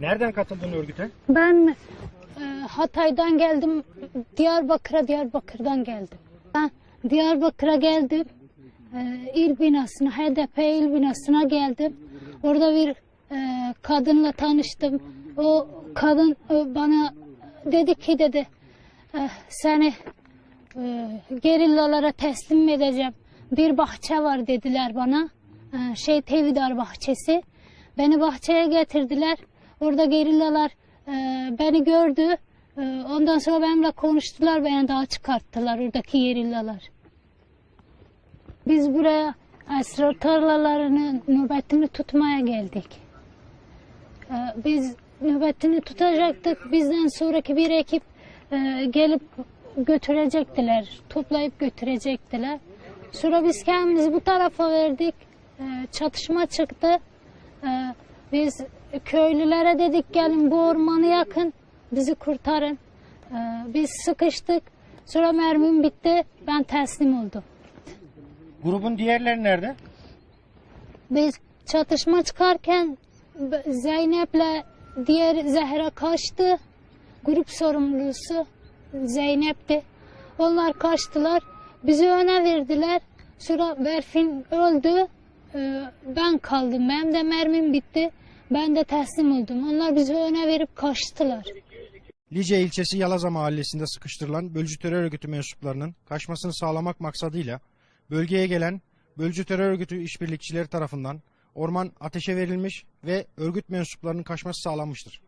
Nereden katıldın örgüte? Ben e, Hatay'dan geldim, Diyarbakır'a, Diyarbakır'dan geldim. Ben Diyarbakır'a geldim, e, il binasına, HDP il binasına geldim. Orada bir e, kadınla tanıştım. O kadın e, bana dedi ki dedi, e, seni e, gerillalara teslim edeceğim. Bir bahçe var dediler bana. E, şey Tevidar bahçesi. Beni bahçeye getirdiler. Orada gerillalar e, beni gördü. E, ondan sonra benimle konuştular. Beni daha çıkarttılar oradaki gerillalar. Biz buraya esrar tarlalarının nöbetini tutmaya geldik. E, biz nöbetini tutacaktık. Bizden sonraki bir ekip e, gelip götürecektiler. Toplayıp götürecektiler. Sonra biz kendimizi bu tarafa verdik. E, çatışma çıktı. E, biz köylülere dedik gelin bu ormanı yakın. Bizi kurtarın. E, biz sıkıştık. Sonra mermim bitti. Ben teslim oldum. Grubun diğerleri nerede? Biz çatışma çıkarken B- Zeynep'le diğer Zehra kaçtı. Grup sorumlusu Zeynep'ti. Onlar kaçtılar. Bizi öne verdiler. Sonra Berfin öldü. Ee, Ben kaldım. Benim de mermim bitti. Ben de teslim oldum. Onlar bizi öne verip kaçtılar. Lice ilçesi Yalaza mahallesinde sıkıştırılan bölücü terör örgütü mensuplarının kaçmasını sağlamak maksadıyla bölgeye gelen bölücü terör örgütü işbirlikçileri tarafından orman ateşe verilmiş ve örgüt mensuplarının kaçması sağlanmıştır.